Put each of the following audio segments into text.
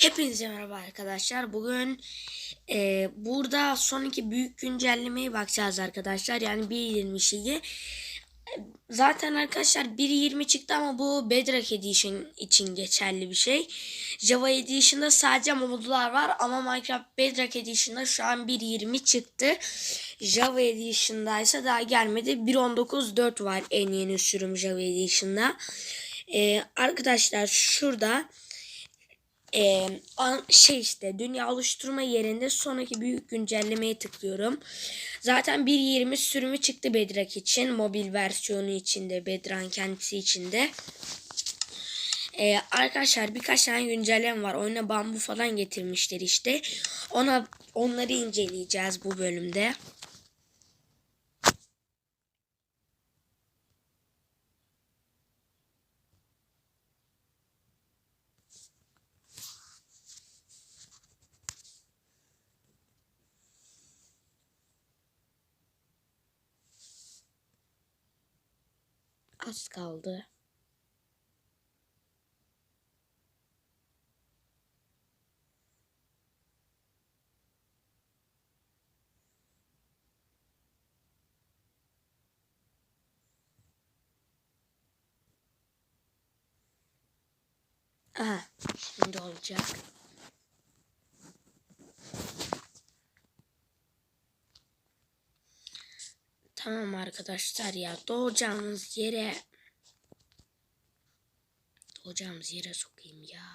Hepinize merhaba arkadaşlar. Bugün e, burada son iki büyük güncellemeye bakacağız arkadaşlar. Yani 1.22'yi. Zaten arkadaşlar 1.20 çıktı ama bu Bedrock Edition için geçerli bir şey. Java Edition'da sadece modlar var ama Minecraft Bedrock Edition'da şu an 1.20 çıktı. Java Edition'da ise daha gelmedi. 1.19.4 var en yeni sürüm Java Edition'da. E, arkadaşlar şurada e, şey işte dünya oluşturma yerinde sonraki büyük güncellemeye tıklıyorum. Zaten 1.20 sürümü çıktı Bedrock için. Mobil versiyonu içinde, Bedrock'ın kendisi içinde. Ee, arkadaşlar birkaç tane güncelleme var. Oyuna bambu falan getirmişler işte. Ona onları inceleyeceğiz bu bölümde. Az kaldı. Aha, şimdi olacak. Tamam arkadaşlar ya doğacağımız yere doğacağımız yere sokayım ya.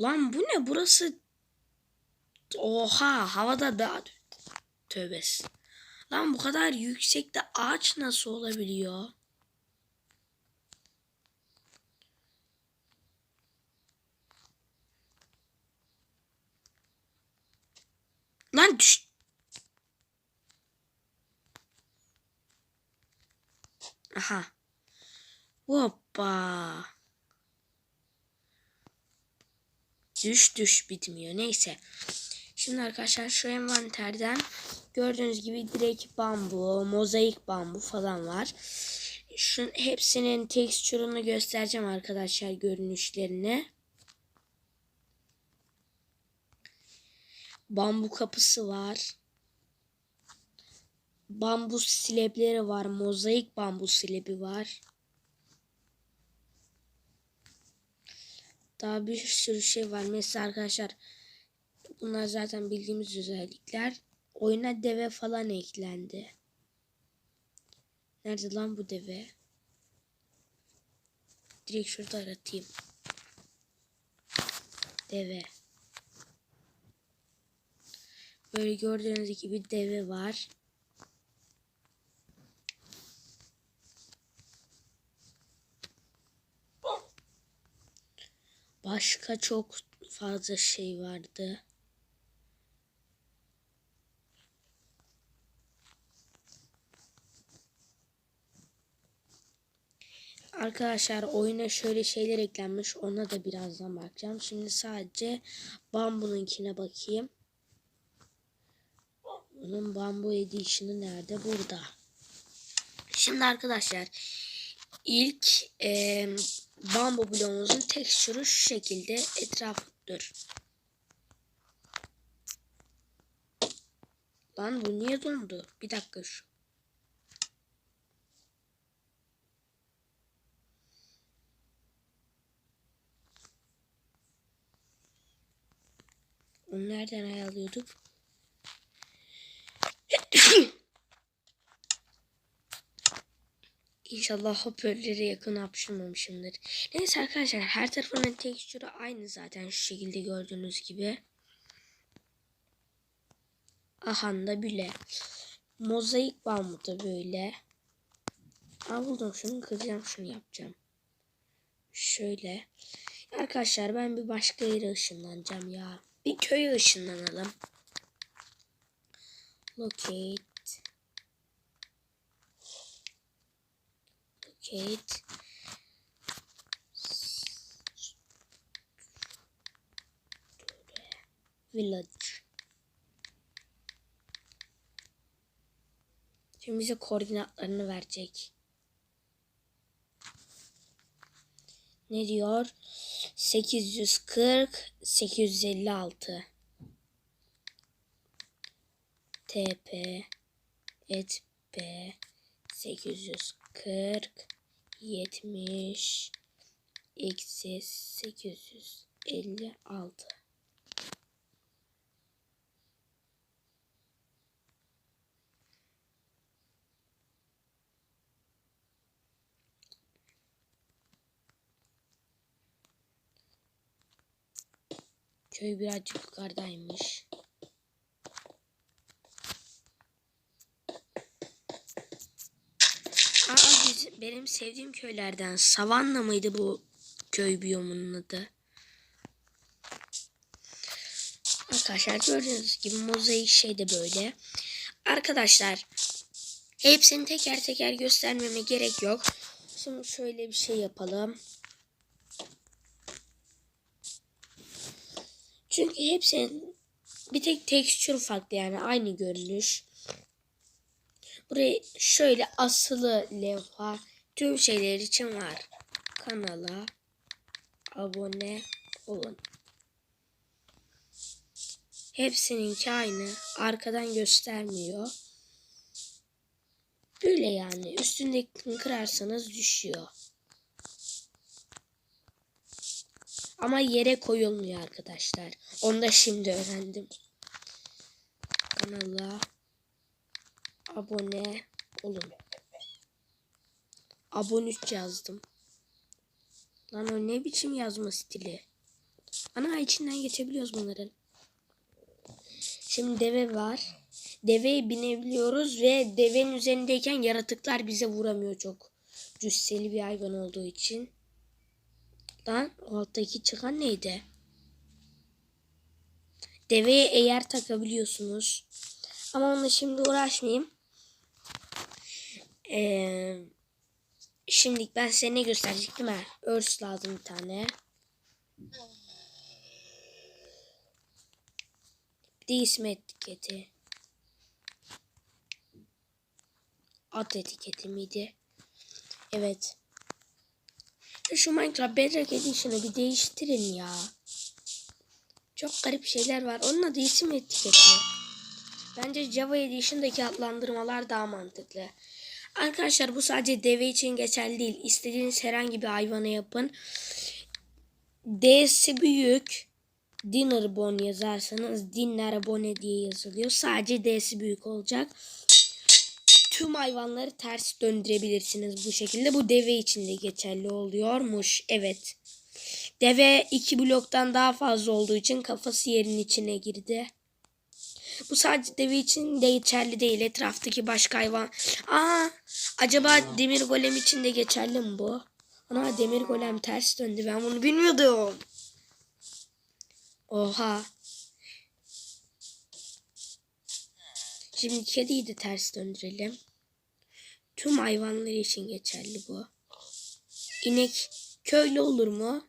Lan bu ne burası? Oha havada da tövbes. Lan bu kadar yüksekte ağaç nasıl olabiliyor? Lan düş. Aha. Hoppa. Düş düş bitmiyor. Neyse. Şimdi arkadaşlar şu envanterden gördüğünüz gibi direkt bambu, mozaik bambu falan var. Şun hepsinin tekstürünü göstereceğim arkadaşlar görünüşlerini. Bambu kapısı var. Bambu silepleri var. Mozaik bambu silebi var. Daha bir sürü şey var. Mesela arkadaşlar bunlar zaten bildiğimiz özellikler. Oyuna deve falan eklendi. Nerede lan bu deve? Direkt şurada aratayım. Deve. Böyle gördüğünüz gibi deve var. Başka çok fazla şey vardı. Arkadaşlar oyuna şöyle şeyler eklenmiş. Ona da birazdan bakacağım. Şimdi sadece Bambu'nunkine bakayım. Bunun Bambu Edition'ı nerede? Burada. Şimdi arkadaşlar ilk e, bambu bloğumuzun tekstürü şu şekilde etrafıdır. Lan bu niye dondu? Bir dakika şu. Onu nereden ayarlıyorduk? İnşallah hoparlöre yakın hapşırmamışımdır. Neyse arkadaşlar her tarafının tekstürü aynı zaten şu şekilde gördüğünüz gibi. Aha da bile. Mozaik da böyle. Aa buldum şunu kıracağım şunu yapacağım. Şöyle. Arkadaşlar ben bir başka yere ışınlanacağım ya. Bir köye ışınlanalım. Locate. Locate. Village. Şimdi bize koordinatlarını verecek. Ne diyor? 840 856 TP et B 840 70 eksi 856 Köy birazcık yukarıdaymış. Aa, biz- benim sevdiğim köylerden Savanna mıydı bu köy biyomunun adı? Arkadaşlar gördüğünüz gibi mozaik şey de böyle. Arkadaşlar hepsini teker teker göstermeme gerek yok. Şimdi şöyle bir şey yapalım. Çünkü hepsinin bir tek tekstür farklı yani aynı görünüş. Buraya şöyle asılı levha tüm şeyler için var. Kanala abone olun. Hepsininki aynı. Arkadan göstermiyor. Böyle yani. Üstündekini kırarsanız düşüyor. Ama yere koyulmuyor arkadaşlar. Onu da şimdi öğrendim. Kanala abone olun. Abone 3 yazdım. Lan o ne biçim yazma stili? Ana içinden geçebiliyoruz bunların. Şimdi deve var. Deveye binebiliyoruz ve devenin üzerindeyken yaratıklar bize vuramıyor çok. Cüsseli bir hayvan olduğu için. Lan alttaki çıkan neydi? Deveye eğer takabiliyorsunuz. Ama onunla şimdi uğraşmayayım. Ee, şimdi ben size ne gösterecektim ha? Örs lazım bir tane. Bir de isim etiketi. At etiketi miydi? Evet. Şu Minecraft Bedrock Edition'ı bir değiştirin ya. Çok garip şeyler var. Onun adı isim etiketi. Bence Java Edition'daki adlandırmalar daha mantıklı. Arkadaşlar bu sadece deve için geçerli değil. İstediğiniz herhangi bir hayvana yapın. D'si büyük. Dinnerbone yazarsanız Dinnerbone diye yazılıyor. Sadece D'si büyük olacak. Tüm hayvanları ters döndürebilirsiniz bu şekilde. Bu deve için de geçerli oluyormuş. Evet. Deve iki bloktan daha fazla olduğu için kafası yerin içine girdi. Bu sadece deve için de geçerli değil. Etraftaki başka hayvan. Aa, acaba demir golem için de geçerli mi bu? Ana demir golem ters döndü. Ben bunu bilmiyordum. Oha. Şimdi kediyi de ters döndürelim. Tüm hayvanlar için geçerli bu. İnek köylü olur mu?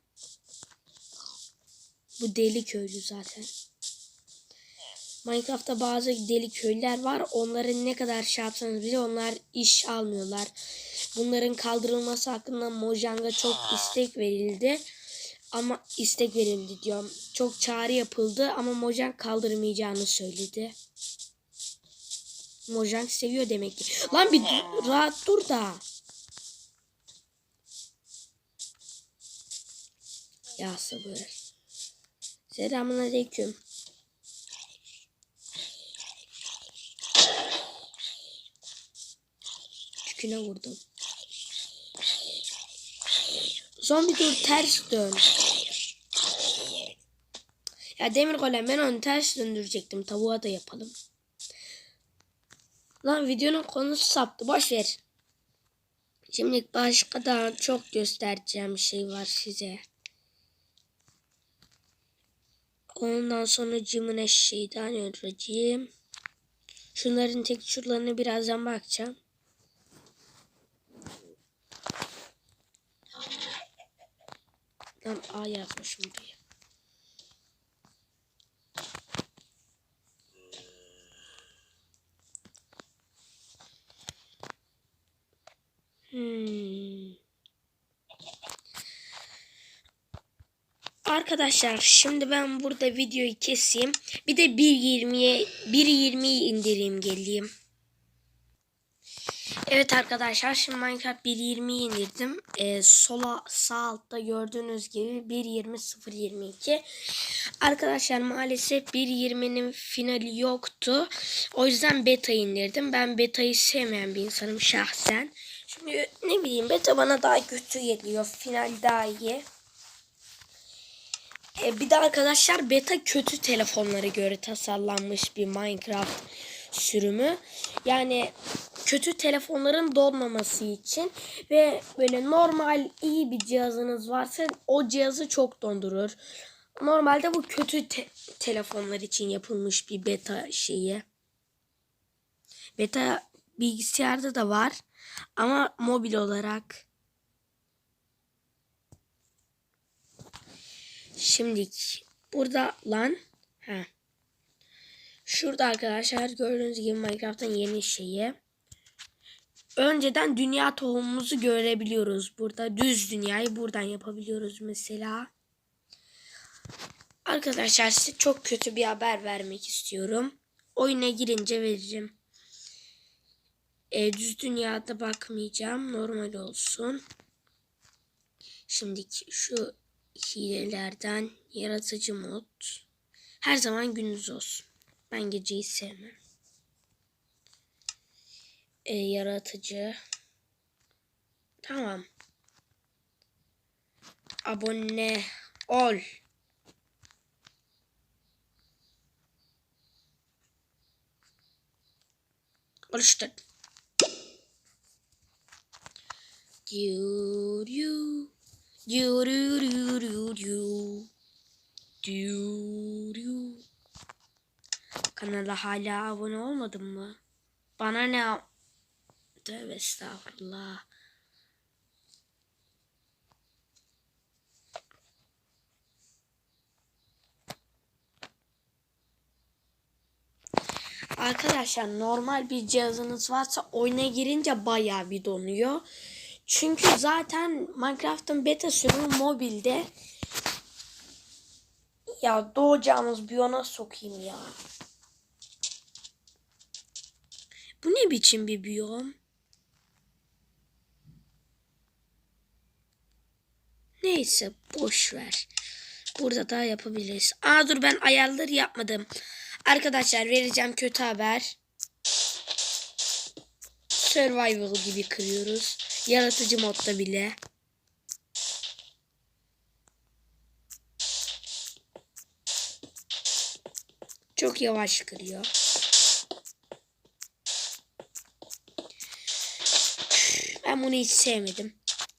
Bu deli köylü zaten. Minecraft'ta bazı deli köylüler var. Onların ne kadar şey yapsanız bile onlar iş almıyorlar. Bunların kaldırılması hakkında Mojang'a çok istek verildi. Ama istek verildi diyorum. Çok çağrı yapıldı ama Mojang kaldırmayacağını söyledi. Mojang seviyor demek ki. Lan bir dur- rahat dur da. Ya sabır. Selamun aleyküm. Tüküne vurdum. Zombi dur ters dön. Ya demir golem ben onu ters döndürecektim. Tavuğa da yapalım. Lan videonun konusu saptı. Boş ver. Şimdi başka da çok göstereceğim şey var size. Ondan sonra cımın eşeğinden öldüreceğim. Şunların tekstürlerine birazdan bakacağım. Lan A yazmışım buraya. Hmm. Arkadaşlar şimdi ben burada videoyu keseyim. Bir de 1.20'ye 1.20'yi indireyim geleyim. Evet arkadaşlar şimdi Minecraft 1.20'yi indirdim. Ee, sola sağ altta gördüğünüz gibi 1.20.022. Arkadaşlar maalesef 1.20'nin finali yoktu. O yüzden beta indirdim. Ben betayı sevmeyen bir insanım şahsen. Çünkü ne bileyim beta bana daha kötü geliyor. Final daha iyi. E, bir de arkadaşlar beta kötü telefonlara göre tasarlanmış bir Minecraft sürümü. Yani kötü telefonların donmaması için ve böyle normal iyi bir cihazınız varsa o cihazı çok dondurur. Normalde bu kötü te- telefonlar için yapılmış bir beta şeyi. Beta bilgisayarda da var ama mobil olarak Şimdi burada lan ha. Şurada arkadaşlar gördüğünüz gibi Minecraft'ın yeni şeyi. Önceden dünya tohumumuzu görebiliyoruz. Burada düz dünyayı buradan yapabiliyoruz mesela. Arkadaşlar size çok kötü bir haber vermek istiyorum. Oyuna girince veririm. E, düz dünyada bakmayacağım. Normal olsun. Şimdi şu hilelerden yaratıcı mod. Her zaman gündüz olsun. Ben geceyi sevmem. E, yaratıcı. Tamam. Abone ol. Oluştur. Diu diu. Diu diu diu diu diu. Diu diu. Kanala hala abone olmadın mı? Bana ne Tövbe estağfurullah. Arkadaşlar normal bir cihazınız varsa oyuna girince bayağı bir donuyor. Çünkü zaten Minecraft'ın beta sürümü mobilde. Ya doğacağımız biyona sokayım ya. Bu ne biçim bir biyom? Neyse boş ver. Burada da yapabiliriz. Aa dur ben ayarları yapmadım. Arkadaşlar vereceğim kötü haber. Survival gibi kırıyoruz. Yaratıcı modda bile. Çok yavaş kırıyor. Ben bunu hiç sevmedim.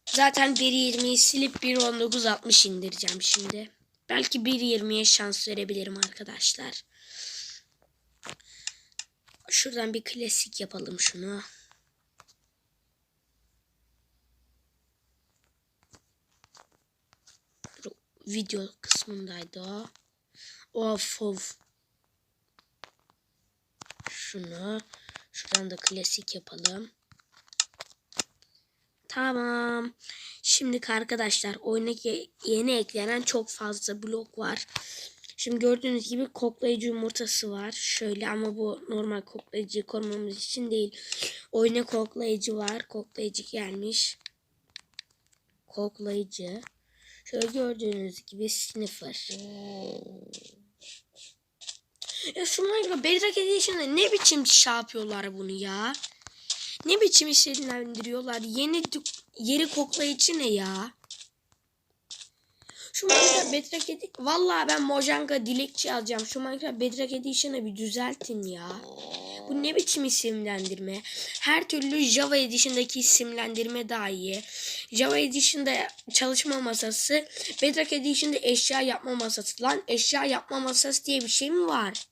Zaten 1.20'yi silip 1.19.60 indireceğim şimdi. Belki 1.20'ye şans verebilirim arkadaşlar. Şuradan bir klasik yapalım şunu. Video kısmındaydı o. Of of. Şunu. Şuradan da klasik yapalım. Tamam. Şimdi arkadaşlar oyuna ye- yeni eklenen çok fazla blok var. Şimdi gördüğünüz gibi koklayıcı yumurtası var. Şöyle ama bu normal koklayıcıyı korumamız için değil. Oyuna koklayıcı var. Koklayıcı gelmiş. Koklayıcı. Şöyle gördüğünüz gibi sniffer. Ya şu Minecraft Bedrock Edition'da ne biçim şey yapıyorlar bunu ya? Ne biçim isimlendiriyorlar? Yeni yeri koklayıcı ne ya? Şu Minecraft Bedrock Edition... Valla ben Mojanga dilekçi alacağım. Şu Minecraft Bedrock Edition'ı bir düzeltin ya. Bu ne biçim isimlendirme? Her türlü Java Edition'daki isimlendirme daha iyi. Java Edition'da çalışma masası, Bedrock Edition'da eşya yapma masası. Lan eşya yapma masası diye bir şey mi var?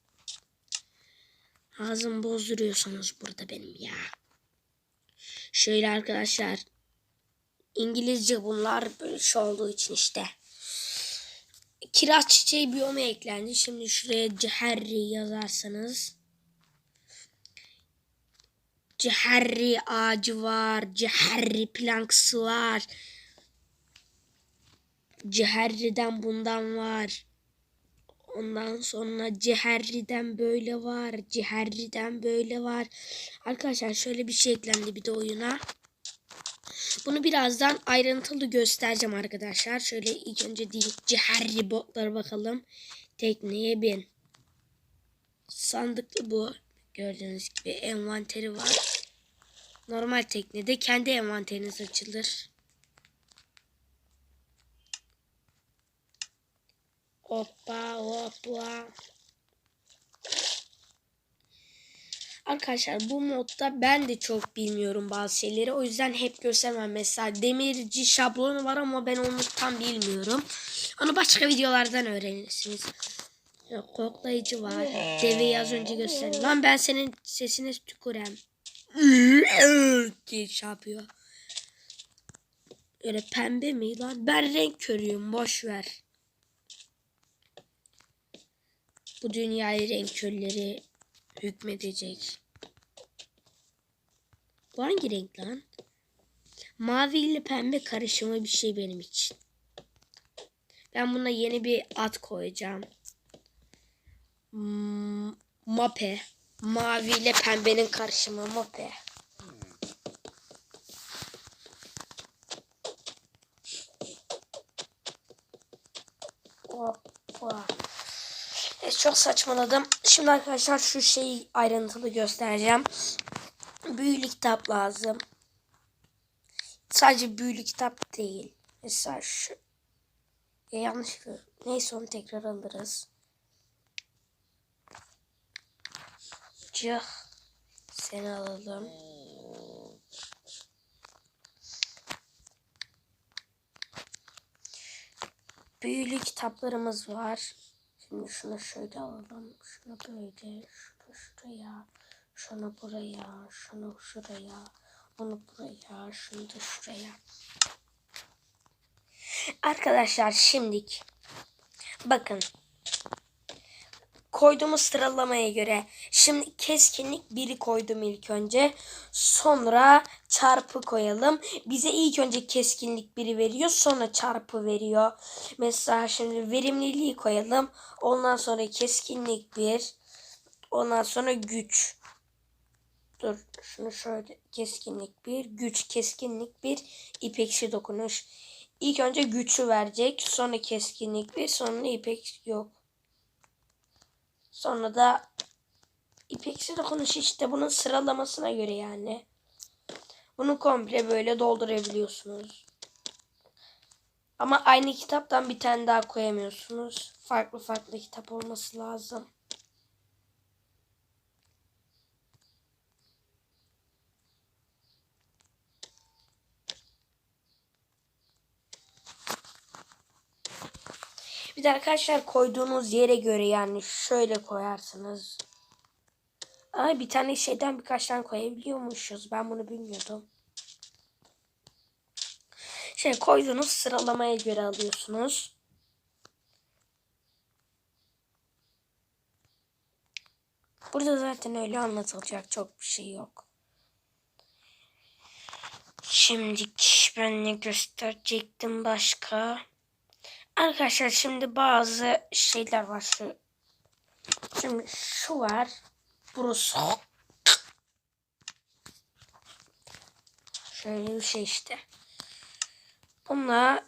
Ağzımı bozduruyorsunuz burada benim ya. Şöyle arkadaşlar. İngilizce bunlar böyle şey olduğu için işte. Kiraz çiçeği biyoma eklendi. Şimdi şuraya ceherri yazarsanız. Ceherri ağacı var. Ceherri planksı var. Ciherri'den bundan var. Ondan sonra Ciherri'den böyle var. Ciherri'den böyle var. Arkadaşlar şöyle bir şey eklendi bir de oyuna. Bunu birazdan ayrıntılı göstereceğim arkadaşlar. Şöyle ilk önce değil Ciherri botlara bakalım. Tekneye bin. Sandıklı bu. Gördüğünüz gibi envanteri var. Normal teknede kendi envanteriniz açılır. Hoppa hoppa. Arkadaşlar bu modda ben de çok bilmiyorum bazı şeyleri. O yüzden hep göstermem. Mesela demirci şablonu var ama ben onu tam bilmiyorum. Onu başka videolardan öğrenirsiniz. Koklayıcı var. Deveyi az önce gösterdim. Lan ben senin sesine tükürem. diye şey yapıyor. Öyle pembe mi lan? Ben renk körüyüm. Boş ver. Bu dünyayı renk körleri hükmedecek. Bu hangi renk lan? Mavi ile pembe karışımı bir şey benim için. Ben buna yeni bir at koyacağım. Hmm, mape. Mavi ile pembenin karışımı mape. Hoppa. Evet, çok saçmaladım. Şimdi arkadaşlar şu şeyi ayrıntılı göstereceğim. Büyülü kitap lazım. Sadece büyülü kitap değil. Mesela şu. Ya yanlış Neyse onu tekrar alırız. Cıh. Seni alalım. Büyülü kitaplarımız var. Şimdi şunu şöyle alalım. Şunu böyle. Şunu şuraya. Şunu buraya. Şunu şuraya. Onu buraya. Şunu da şuraya. Arkadaşlar şimdik. Bakın. Koyduğumuz sıralamaya göre. Şimdi keskinlik 1'i koydum ilk önce. Sonra çarpı koyalım. Bize ilk önce keskinlik 1'i veriyor. Sonra çarpı veriyor. Mesela şimdi verimliliği koyalım. Ondan sonra keskinlik 1. Ondan sonra güç. Dur şunu şöyle keskinlik 1. Güç keskinlik 1. İpeksi dokunuş. İlk önce güçü verecek. Sonra keskinlik 1. Sonra ipek yok. Sonra da ipeksi dokunuş işte bunun sıralamasına göre yani. Bunu komple böyle doldurabiliyorsunuz. Ama aynı kitaptan bir tane daha koyamıyorsunuz. Farklı farklı kitap olması lazım. De arkadaşlar koyduğunuz yere göre yani şöyle koyarsınız. Ama bir tane şeyden birkaç tane koyabiliyormuşuz. Ben bunu bilmiyordum. Şey koyduğunuz sıralamaya göre alıyorsunuz. Burada zaten öyle anlatılacak çok bir şey yok. Şimdi ben ne gösterecektim başka? Arkadaşlar şimdi bazı şeyler var şu. Şimdi şu var. Burası. Şöyle bir şey işte. Bununla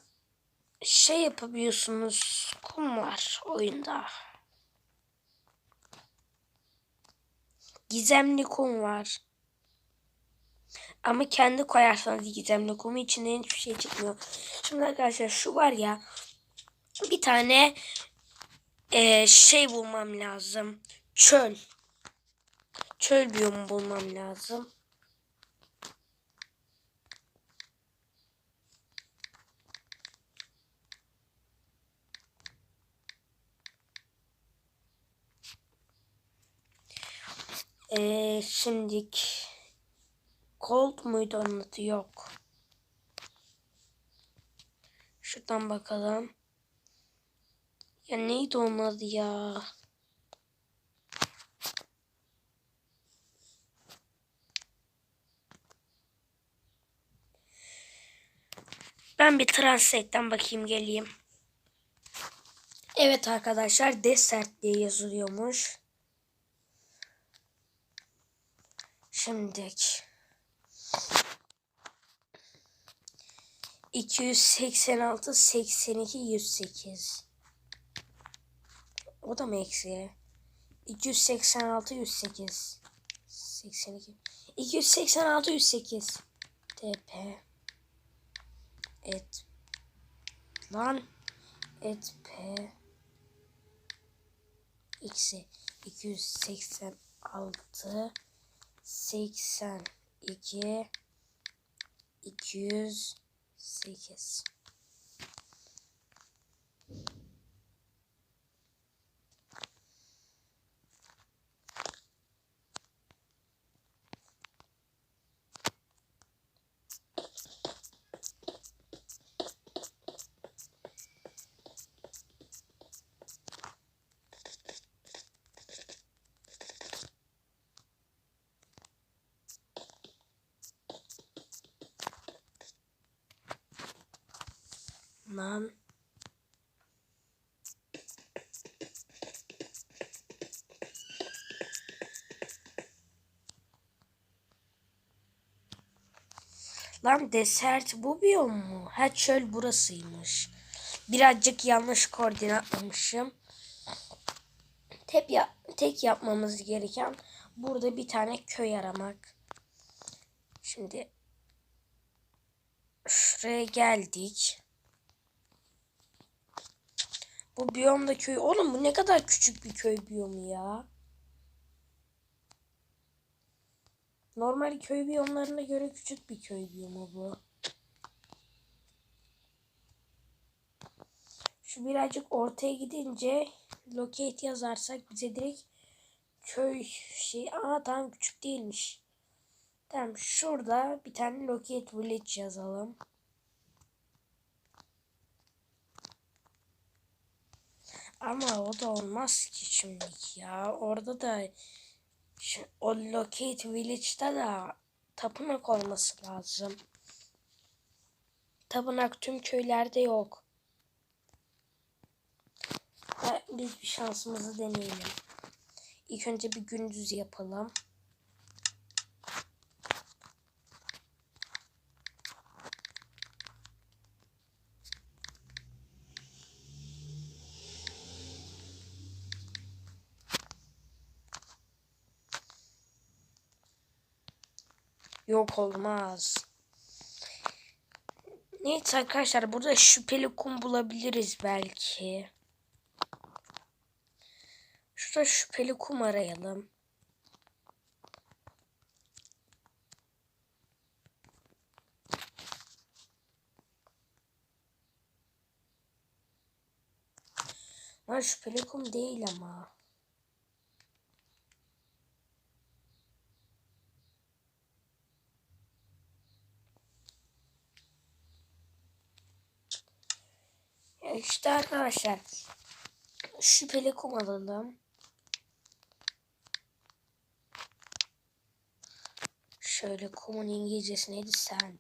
şey yapabiliyorsunuz. Kum var oyunda. Gizemli kum var. Ama kendi koyarsanız gizemli kumu içinden hiçbir şey çıkmıyor. Şimdi arkadaşlar şu var ya bir tane e, şey bulmam lazım. Çöl. Çöl biyomu bulmam lazım. Ee, şimdik Cold muydu adı? Yok. Şuradan bakalım. Ya neydi onun adı ya? Ben bir translate'den bakayım geleyim. Evet arkadaşlar desert diye yazılıyormuş. Şimdi 286 82 108 O da mı eksi? 286 108 82 286 108 TP et. Lan. Et P. Eksi 286 82 208 lan Lan desert bu biyom mu? Ha çöl burasıymış. Birazcık yanlış koordinatlamışım. Tek, ya tek yapmamız gereken burada bir tane köy aramak. Şimdi şuraya geldik. Bu biyomda köy. Oğlum bu ne kadar küçük bir köy biyomu ya. Normal köy biyomlarına göre küçük bir köy biyomu bu. Şu birazcık ortaya gidince locate yazarsak bize direkt köy şey aa tamam küçük değilmiş. Tamam şurada bir tane locate village yazalım. Ama o da olmaz ki şimdilik ya. Orada da o Locate Village'da da tapınak olması lazım. Tapınak tüm köylerde yok. Biz bir şansımızı deneyelim. İlk önce bir gündüz yapalım. Olmaz. Neyse arkadaşlar burada şüpheli kum bulabiliriz belki. Şurada şüpheli kum arayalım. Lan şüpheli kum değil ama. İşte arkadaşlar. Şüpheli kum alalım. Şöyle kumun İngilizcesi neydi? Sand.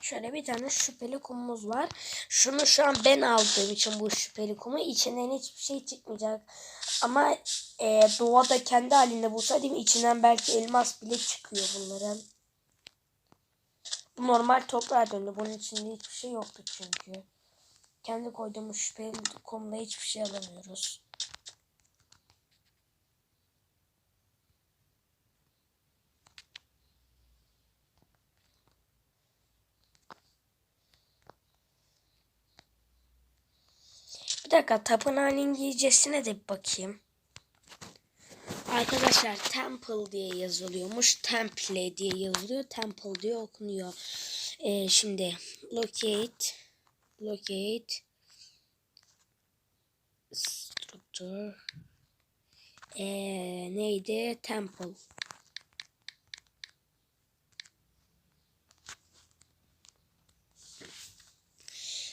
Şöyle bir tane şüpheli kumumuz var. Şunu şu an ben aldığım için bu şüpheli kumu içinden hiçbir şey çıkmayacak. Ama e, doğada kendi halinde bulsaydım içinden belki elmas bile çıkıyor bunların. Normal toprağa döndü. Bunun içinde hiçbir şey yoktu çünkü. Kendi koyduğumuz şüpheli kumda hiçbir şey alamıyoruz. Bir dakika tapınağın İngilizcesine de bir bakayım. Arkadaşlar temple diye yazılıyormuş. Temple diye yazılıyor. Temple diye okunuyor. Ee, şimdi locate locate structure ee, neydi? Temple.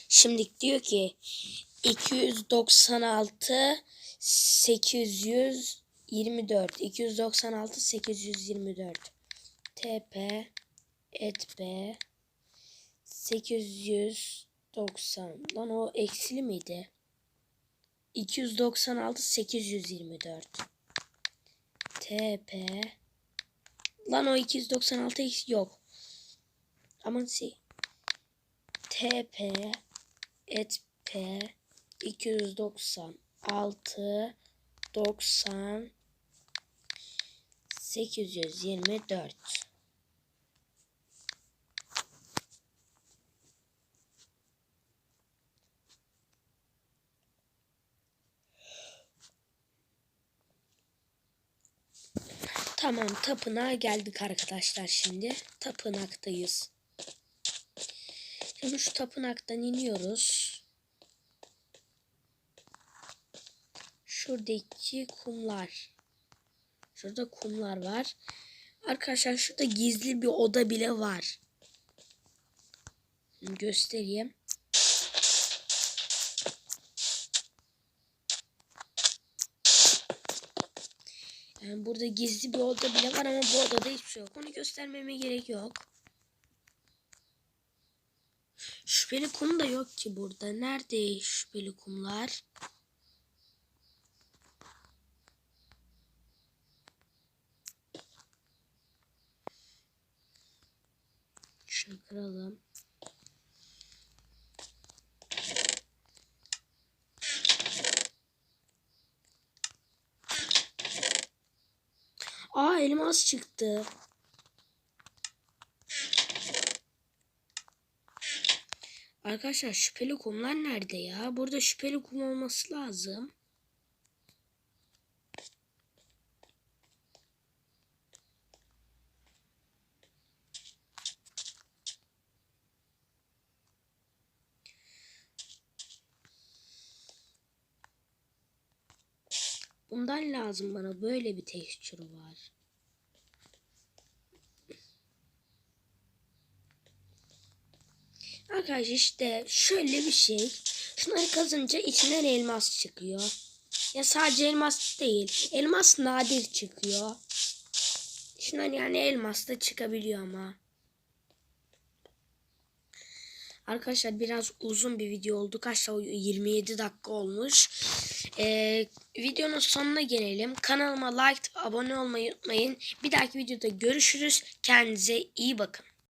Şimdi diyor ki 296 824 296 824 TP et B 890. Lan o eksili miydi? 296 824. TP Lan o 296 eksi yok. Aman şey. TP et P 296 90 824 Tamam tapınağa geldik arkadaşlar şimdi. Tapınaktayız. Şimdi şu tapınaktan iniyoruz. Şuradaki kumlar. Şurada kumlar var. Arkadaşlar şurada gizli bir oda bile var. Göstereyim. Yani burada gizli bir oda bile var ama bu odada hiçbir şey yok. Onu göstermeme gerek yok. Şüpheli kum da yok ki burada. Nerede şüpheli kumlar? Şunu kıralım. Aa elmas çıktı. Arkadaşlar şüpheli kumlar nerede ya? Burada şüpheli kum olması lazım. Bundan lazım bana. Böyle bir tekstürü var. Arkadaşlar işte şöyle bir şey. Şunları kazınca içinden elmas çıkıyor. Ya sadece elmas değil. Elmas nadir çıkıyor. Şundan yani elmas da çıkabiliyor ama. Arkadaşlar biraz uzun bir video oldu. Kaç dakika? 27 dakika olmuş. Ee, videonun sonuna gelelim. Kanalıma like, abone olmayı unutmayın. Bir dahaki videoda görüşürüz. Kendinize iyi bakın.